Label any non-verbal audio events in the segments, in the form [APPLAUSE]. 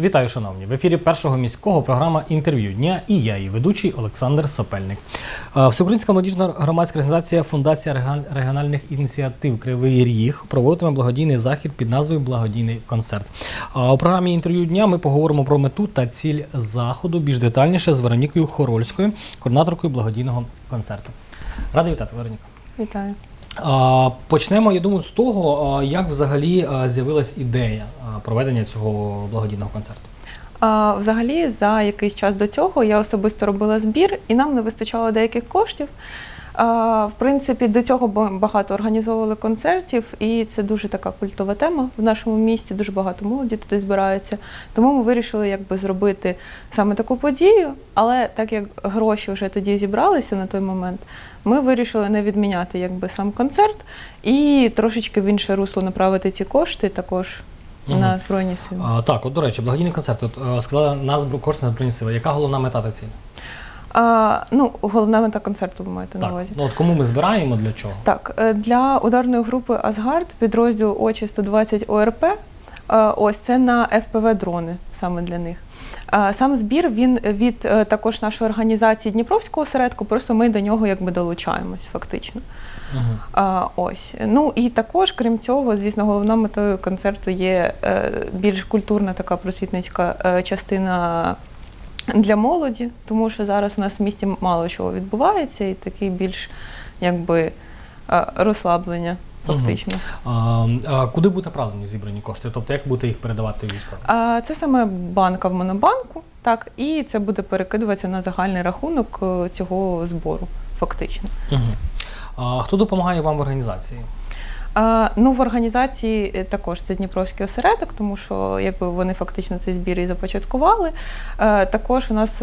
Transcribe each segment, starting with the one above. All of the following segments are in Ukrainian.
Вітаю, шановні! В ефірі першого міського програма інтерв'ю дня і я, її ведучий Олександр Сопельник. Е, Всеукраїнська молодіжна громадська організація Фундація регіональних ініціатив Кривий Ріг проводитиме благодійний захід під назвою Благодійний концерт. У програмі інтерв'ю дня ми поговоримо про мету та ціль заходу більш детальніше з Веронікою Хорольською, координаторкою благодійного концерту. Радий вітати, Вероніка. Вітаю. Почнемо, я думаю, з того, як взагалі з'явилась ідея проведення цього благодійного концерту. Взагалі, за якийсь час до цього я особисто робила збір, і нам не вистачало деяких коштів. В принципі, до цього багато організовували концертів, і це дуже така культова тема в нашому місті. Дуже багато молоді туди збирається. Тому ми вирішили якби зробити саме таку подію. Але так як гроші вже тоді зібралися на той момент, ми вирішили не відміняти якби сам концерт і трошечки в інше русло направити ці кошти також на збройні сили. А, так, от до речі, благодійний концерт. От, е, сказала назва кошти на збройні сили. Яка головна мета та ціль? А, ну, головна мета концерту ви маєте на увазі. ну от кому ми збираємо для чого? Так, е, для ударної групи Асгард підрозділ Очі 120 ОРП. е, Ось це на FPV дрони саме для них. Е, Сам збір він від е, також нашої організації Дніпровського осередку, просто ми до нього якби долучаємось фактично. Угу. А, ось. Ну і також, крім цього, звісно, головною метою концерту є е, більш культурна така просвітницька е, частина для молоді, тому що зараз у нас в місті мало чого відбувається, і такий більш якби е, розслаблення Фактично. А, а, куди будуть направлені зібрані кошти? Тобто як будете їх передавати військовим? А це саме банка в монобанку, так, і це буде перекидуватися на загальний рахунок е, цього збору, фактично. Угу. А, хто допомагає вам в організації? Ну, в організації е, також це Дніпровський осередок, тому що якби вони фактично цей збір і започаткували. Е, також у нас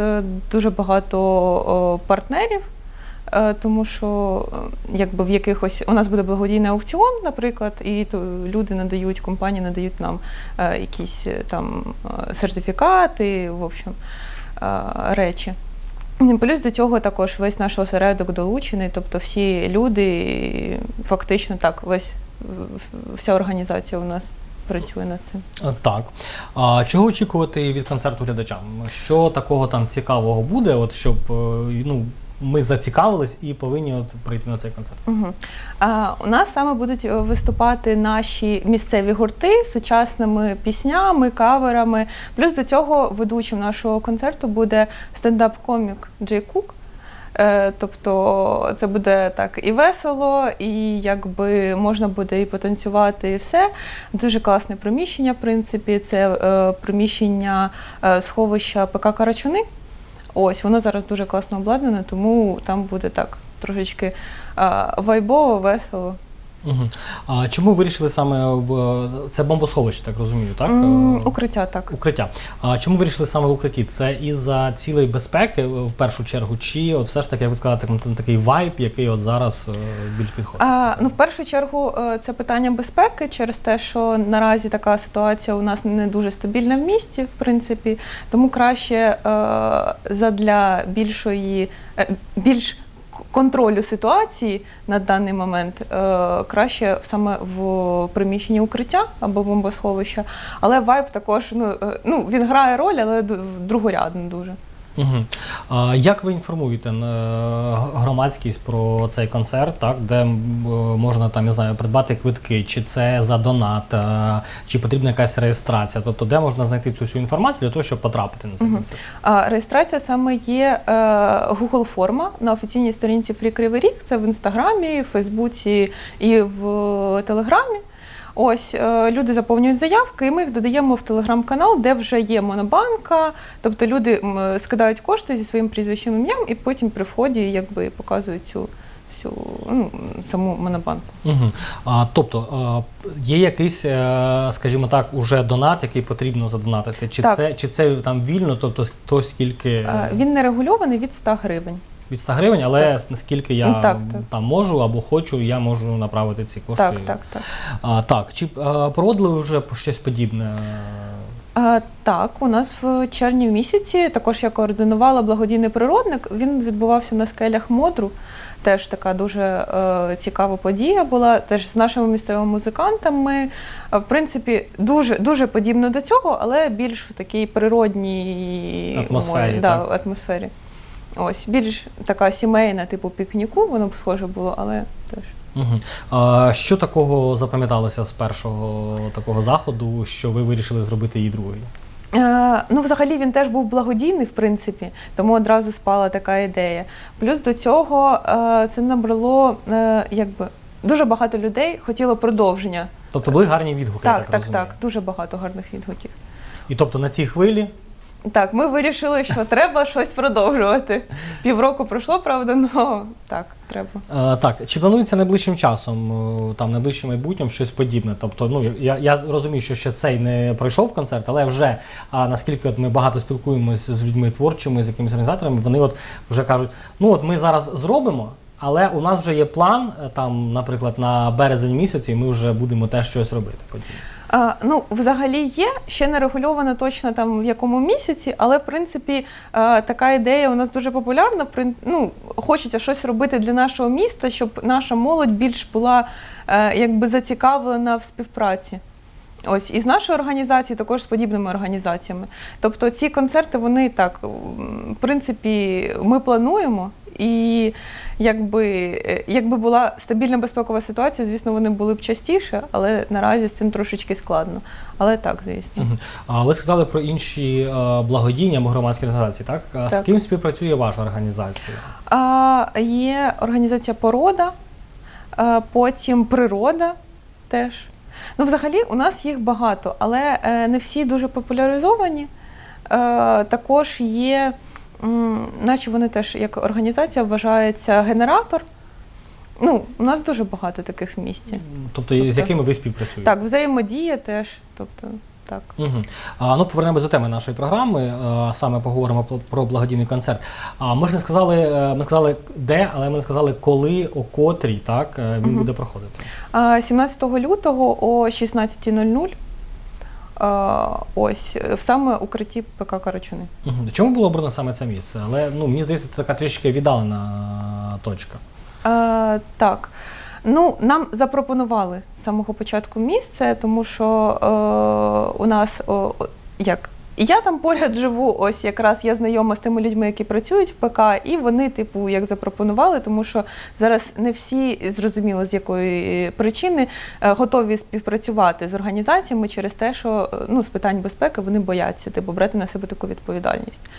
дуже багато партнерів. Е, Тому що е, якби в якихось у нас буде благодійний аукціон, наприклад, і то люди надають, компанії надають нам е, якісь там сертифікати, в общем, речі. Плюс до цього також весь наш осередок долучений, тобто всі люди, фактично так, весь вся організація у нас працює над цим. Так. А, чого очікувати від концерту глядачам? Що такого там цікавого буде, от щоб ну, ми зацікавились і повинні от прийти на цей концерт? Угу. А, у нас саме будуть е, виступати наші місцеві гурти з сучасними піснями, каверами. Плюс до цього ведучим нашого концерту буде стендап-комік Джей Кук. Е, Тобто це буде так і весело, і якби можна буде і потанцювати, і все. Дуже класне приміщення, в принципі. Це е, приміщення е, сховища ПК Карачуни. Ось воно зараз дуже класно обладнане, тому там буде так трошечки вайбово, весело. Угу. А чому вирішили саме в це бомбосховище, так розумію, так? М, Е, Укриття так. Укриття. А чому вирішили саме в укритті? Це із-за цілої безпеки е, в першу чергу, чи от все ж таки, як ви сказали, так- такий вайб, який от зараз е, більш підходить? А, ну, в першу чергу, е, це питання безпеки через те, що наразі така ситуація у нас не дуже стабільна в місті, в принципі. Тому краще е, задля більшої, е, більш контролю ситуації на даний момент е, краще саме в приміщенні укриття або бомбосховища. Але вайб також ну, е, ну, він грає роль, але другорядно дуже. Угу. А як ви інформуєте е, громадськість про цей концерт, так, де е, можна там, я знаю, придбати квитки, чи це за донат, е, чи потрібна якась реєстрація? Тобто, де можна знайти цю всю інформацію для того, щоб потрапити на цей Мгм. концерт? А, Реєстрація саме є Google форма на офіційній сторінці Фрі Кривий Ріг. Це в інстаграмі, в Фейсбуці і в Телеграмі. Ось е, люди заповнюють заявки, і ми їх додаємо в телеграм-канал, де вже є монобанка. Тобто люди скидають кошти зі своїм прізвищем ім'ям, і потім при вході якби показують цю всю ну, саму монобанку. Угу. А, тобто, е, є якийсь, е, скажімо так, уже донат, який потрібно задонатити? Чи, Так. це, чи це там вільно, тобто хто скільки Е, Він не регульований від 100 гривень. Від 100 гривень, але наскільки я Ну, так, так. там можу або хочу, я можу направити ці кошти. Так, так, так. А, так, чи е, проводили ви вже щось подібне? А, так, у нас в червні місяці також я координувала благодійний природник. Він відбувався на скелях Модру. теж така дуже е, цікава подія була. Теж з нашими місцевими музикантами. В принципі, дуже дуже подібно до цього, але більш в такій природній Атмосфері, умові, да, атмосфері. Ось більш така сімейна, типу пікніку, воно б схоже було, але теж. Угу. А, що такого запам'яталося з першого такого заходу, що ви вирішили зробити і другий? Е, Ну, взагалі він теж був благодійний, в принципі, тому одразу спала така ідея. Плюс до цього е, це набрало е, якби дуже багато людей хотіло продовження. Тобто були гарні відгуки, я Так, так, так, розумію. так, дуже багато гарних відгуків. І тобто на цій хвилі Так, ми вирішили, що треба щось продовжувати. Півроку пройшло, правда, але так, треба. Е, Так, чи планується найближчим часом, е, там найближчим майбутнім щось подібне? Тобто, ну я, я розумію, що ще цей не пройшов концерт, але вже а, наскільки от ми багато спілкуємося з людьми творчими, з якимись організаторами, вони от вже кажуть: ну от ми зараз зробимо. Але у нас вже є план, е, там, наприклад, на березень місяці, і ми вже будемо теж щось робити. подібне. А, ну, взагалі є, ще не регульовано точно там в якому місяці, але в принципі е, така ідея у нас дуже популярна. В прин- Ну, хочеться щось робити для нашого міста, щоб наша молодь більш була е, якби зацікавлена в співпраці. Ось і з нашою організацією, також з подібними організаціями. Тобто ці концерти, вони так, в принципі, ми плануємо. І якби, е, якби була стабільна безпекова ситуація, звісно, вони були б частіше, але наразі з цим трошечки складно. Але так, звісно. А ви сказали про інші е, благодійні або громадські організації, так? А З ким співпрацює ваша організація? А, є організація Порода, а, потім природа теж. Ну, взагалі, у нас їх багато, але е, не всі дуже популяризовані. Е, також є, наче вони теж як організація вважається генератор. Ну, у нас дуже багато таких в місті. Тобто, з Тобто- якими ви співпрацюєте? Так, взаємодія теж. Тобто, так. Угу. А, ну, повернемось до теми нашої програми. А, саме поговоримо про- благодійний концерт. А ми ж не сказали, е, ми сказали де, але ми не сказали, коли, о котрій, так е, він Мгм. буде проходити. А, 17 лютого о 16.00 а, ось в саме укритті ПК Карачуни. Угу. Чому було обрано саме це місце? Але ну мені здається, це така трішки віддалена точка. Е, так. Ну, нам запропонували з самого початку місце, тому що е, у нас о, як. Я там поряд живу, ось якраз я знайома з тими людьми, які працюють в ПК, і вони, типу, як запропонували, тому що зараз не всі зрозуміло з якої причини е, готові співпрацювати з організаціями через те, що е, ну, з питань безпеки вони бояться типу, брати на себе таку відповідальність.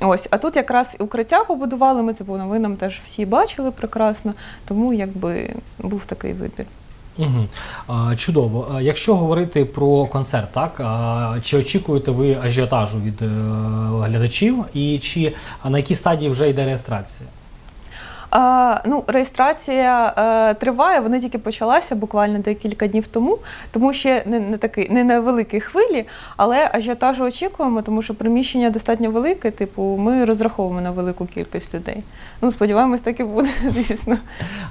Ось, а тут якраз укриття побудували. Ми це по новинам теж всі бачили прекрасно, тому якби був такий вибір. Угу. Чудово. Якщо говорити про концерт, так чи очікуєте ви ажіотажу від е, глядачів, і чи на якій стадії вже йде реєстрація? Ну, реєстрація е, триває, вона тільки почалася буквально декілька днів тому, тому ще не, не такий не на великій хвилі, але ажіотажу очікуємо, тому що приміщення достатньо велике. Типу, ми розраховуємо на велику кількість людей. Ну, сподіваємось, так і буде, [LAUGHS] звісно.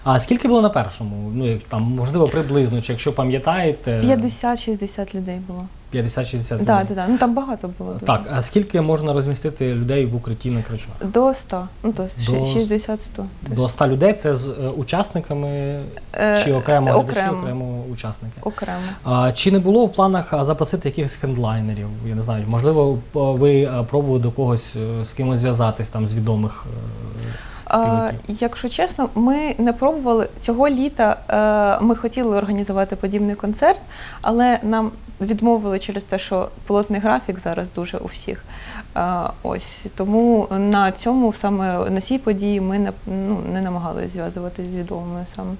А скільки було на першому? Ну, як там, можливо, приблизно, чи якщо пам'ятаєте, 50-60 людей було. 50-60 людей. Так, так, так. Ну там багато було. дуже. Так, а скільки можна розмістити людей в укритті на кричу? До 100, ну то До 60-100. До 100 людей це з е, учасниками Е, чи окремо глядачі, окремо. окремо учасники? Окремо. А, чи не було в планах а, запросити якихось хендлайнерів? Я не знаю, можливо, п- ви а, пробували до когось е, з кимось зв'язатись там з відомих е, А, якщо чесно, ми не пробували цього літа. Е, ми хотіли організувати подібний концерт, але нам відмовили через те, що полотний графік зараз дуже у всіх. Е, ось тому на цьому саме на цій події ми не, ну, не намагалися зв'язуватися з відомими саме.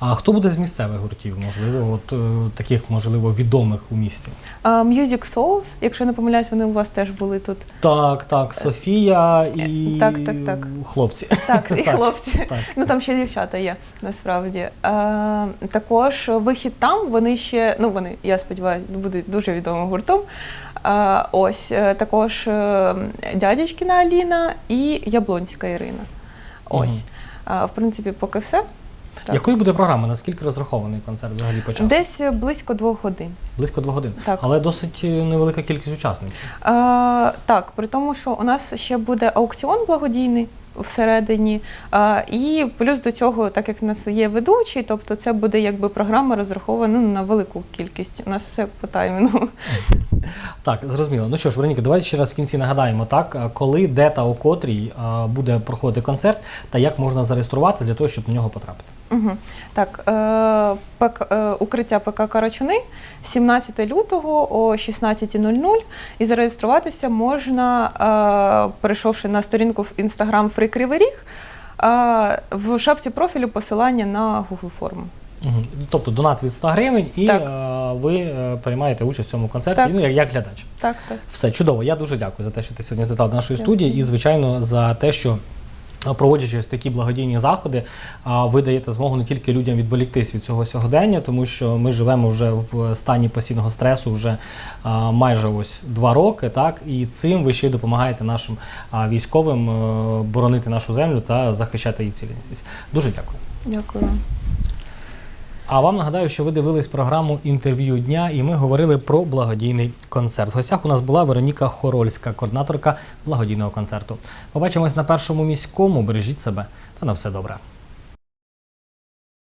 А хто буде з місцевих гуртів? Можливо, от е, таких, можливо, відомих у місті? А, Music Souls, якщо не помиляюсь, вони у вас теж були тут. Так, так, Софія і Е, так, так, так. хлопці. Так, і [LAUGHS] хлопці. Так. Ну там ще дівчата є насправді. Е, також вихід там, вони ще, ну вони, я сподіваюся, будуть дуже відомим гуртом. Е, ось е, також е, дядечкіна Аліна і Яблонська Ірина. Ось. Мгм. Е, в принципі, поки все. Так. Якою буде програма? Наскільки розрахований концерт взагалі по часу? Десь близько двох годин. Близько двох годин. Так. Але досить е, невелика кількість учасників. Е, так, при тому, що у нас ще буде аукціон благодійний. Всередині. І плюс до цього, так як в нас є ведучий, тобто це буде якби програма розрахована ну, на велику кількість. У нас все по таймінгу. [LAUGHS] Так, зрозуміло. Ну що ж, Вероніка, давайте ще раз в кінці нагадаємо, так, коли, де та у котрій буде проходити концерт та як можна зареєструватися для того, щоб на нього потрапити. Угу. Так, е, ПК, е, укриття ПК Карачуни 17 лютого о 16.00 і зареєструватися можна, е, перейшовши на сторінку в Instagram Free Кривий Ріг, в шапці профілю посилання на Google форму. Угу. Тобто донат від 100 гривень, і Так. ви е, приймаєте участь в цьому концерті, ну, як, як глядач. Так, так. Все чудово. Я дуже дякую за те, що ти сьогодні задав до нашої Дякую. студії, і звичайно за те, що. Проводячи ось такі благодійні заходи, ви даєте змогу не тільки людям відволіктись від цього сьогодення, тому що ми живемо вже в стані постійного стресу вже майже ось два роки, так і цим ви ще й допомагаєте нашим військовим е, боронити нашу землю та захищати її цілісність. Дуже дякую. Дякую. А вам нагадаю, що ви дивились програму інтерв'ю дня, і ми говорили про благодійний концерт. В гостях у нас була Вероніка Хорольська, координаторка благодійного концерту. Побачимось на першому міському. Бережіть себе та на все добре.